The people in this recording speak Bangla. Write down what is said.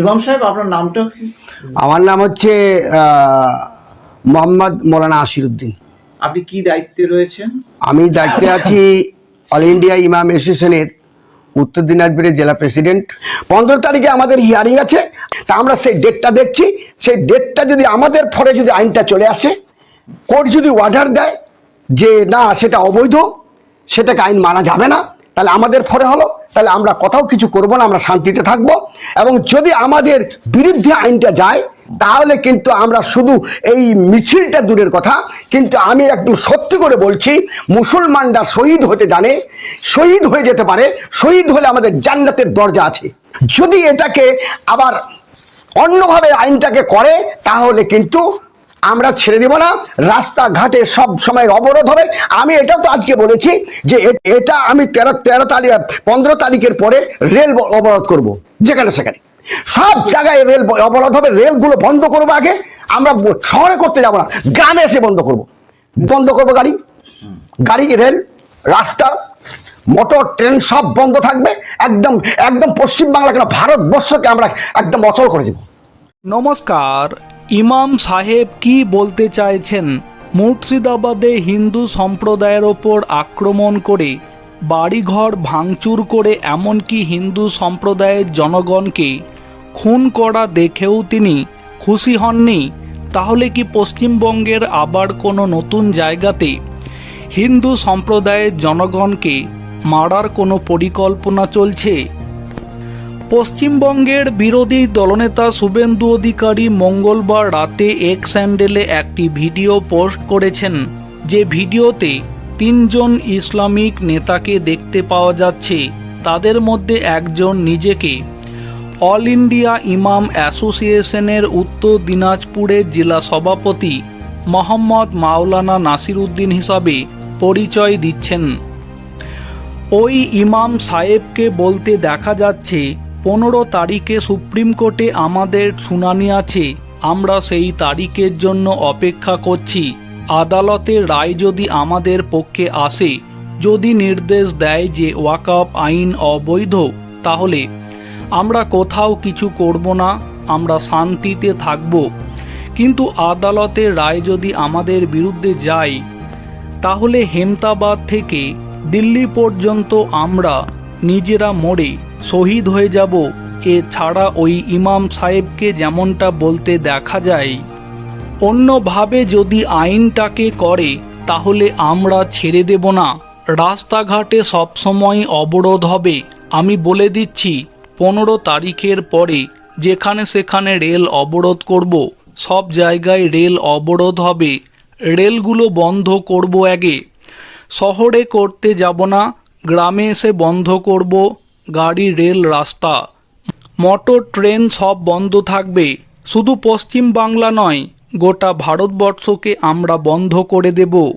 ইমাম সাহেব আপনার নামটা? আমার নাম হচ্ছে মোহাম্মদ মৌলানা আশিরুদ্দিন। আপনি কি দায়িত্বে রয়েছেন? আমি দায়িত্বে আছি অল ইন্ডিয়া ইমাম অ্যাসোসিয়েশনের উত্তর দিনাজপুরের জেলা প্রেসিডেন্ট। পনেরো তারিখে আমাদের হিয়ারিং আছে। তা আমরা সেই ডেটটা দেখছি। সেই ডেটটা যদি আমাদের ফলে যদি আইনটা চলে আসে কোর্ট যদি অর্ডার দেয় যে না সেটা অবৈধ সেটাকে আইন মানা যাবে না তাহলে আমাদের ফলে হলো। তাহলে আমরা কোথাও কিছু করব না, আমরা শান্তিতে থাকব। এবং যদি আমাদের বিরুদ্ধে আইনটা যায়, তাহলে কিন্তু আমরা শুধু এই মিছিলটা দূরের কথা, কিন্তু আমি একটু সত্যি করে বলছি, মুসলমানরা শহীদ হতে জানে, শহীদ হয়ে যেতে পারে, শহীদ হলে আমাদের জান্নাতের দরজা আছে। যদি এটাকে আবার অন্যভাবে আইনটাকে করে, তাহলে কিন্তু আমরা ছেড়ে দেব না। রাস্তাঘাটে সব সময় অবরোধ হবে। আমি এটাও তো আজকে বলেছি যে এটা আমি তেরো তেরো তারিখ, পনেরো তারিখের পরে রেল অবরোধ করব। যেখানে সেখানে। সব জায়গায় রেল অবরোধ হবে। রেলগুলো বন্ধ করব আগে। আমরা শহরে করতে যাব না। গ্রামে এসে বন্ধ করব। বন্ধ করব গাড়ি। গাড়ি, রেল, রাস্তা, মোটর, ট্রেন সব বন্ধ থাকবে। একদম একদম পশ্চিমবাংলা কেন ভারতবর্ষকে আমরা একদম অচল করে দেবো। নমস্কার। ইমাম সাহেব কি বলতে চাইছেন? মুর্শিদাবাদে হিন্দু সম্প্রদায়ের ওপর আক্রমণ করে বাড়িঘর ভাঙচুর করে এমনকি হিন্দু সম্প্রদায়ের জনগণকে খুন করা দেখেও তিনি খুশি হননি, তাহলে কি পশ্চিমবঙ্গের আবার কোনো নতুন জায়গাতে হিন্দু সম্প্রদায়ের জনগণকে মারার কোনো পরিকল্পনা চলছে? পশ্চিমবঙ্গের বিরোধী দলনেতা শুভেন্দু অধিকারী মঙ্গলবার রাতে এক স্যান্ডেলে একটি ভিডিও পোস্ট করেছেন। যে ভিডিওতে তিনজন ইসলামিক নেতাকে দেখতে পাওয়া যাচ্ছে। তাদের মধ্যে একজন নিজেকে অল ইন্ডিয়া ইমাম অ্যাসোসিয়েশনের উত্তর দিনাজপুরের জেলা সভাপতি মোহাম্মদ মাওলানা নাসির উদ্দিন হিসাবে পরিচয় দিচ্ছেন। ওই ইমাম সাহেবকে বলতে দেখা যাচ্ছে পনেরো তারিখে সুপ্রিম কোর্টে আমাদের শুনানি আছে। আমরা সেই তারিখের জন্য অপেক্ষা করছি। আদালতের রায় যদি আমাদের পক্ষে আসে, যদি নির্দেশ দেয় যে ওয়াকআপ আইন অবৈধ, তাহলে আমরা কোথাও কিছু করব না, আমরা শান্তিতে থাকব। কিন্তু আদালতের রায় যদি আমাদের বিরুদ্ধে যায়, তাহলে হেমতাবাদ থেকে দিল্লি পর্যন্ত আমরা নিজেরা মরে শহীদ হয়ে যাব। এছাড়া ওই ইমাম সাহেবকে যেমনটা বলতে দেখা যায়, অন্যভাবে যদি আইনটাকে করে, তাহলে আমরা ছেড়ে দেব না। রাস্তাঘাটে সবসময় অবরোধ হবে। আমি বলে দিচ্ছি, পনেরো তারিখের পরে যেখানে সেখানে রেল অবরোধ করব। সব জায়গায় রেল অবরোধ হবে। রেলগুলো বন্ধ করব আগে। শহরে করতে যাব না, গ্রামে এসে বন্ধ করব। গাড়ি, রেল, রাস্তা। মোটর, ট্রেন সব বন্ধ থাকবে। শুধু পশ্চিম বাংলা নয়, গোটা ভারতবর্ষকে আমরা বন্ধ করে দেব।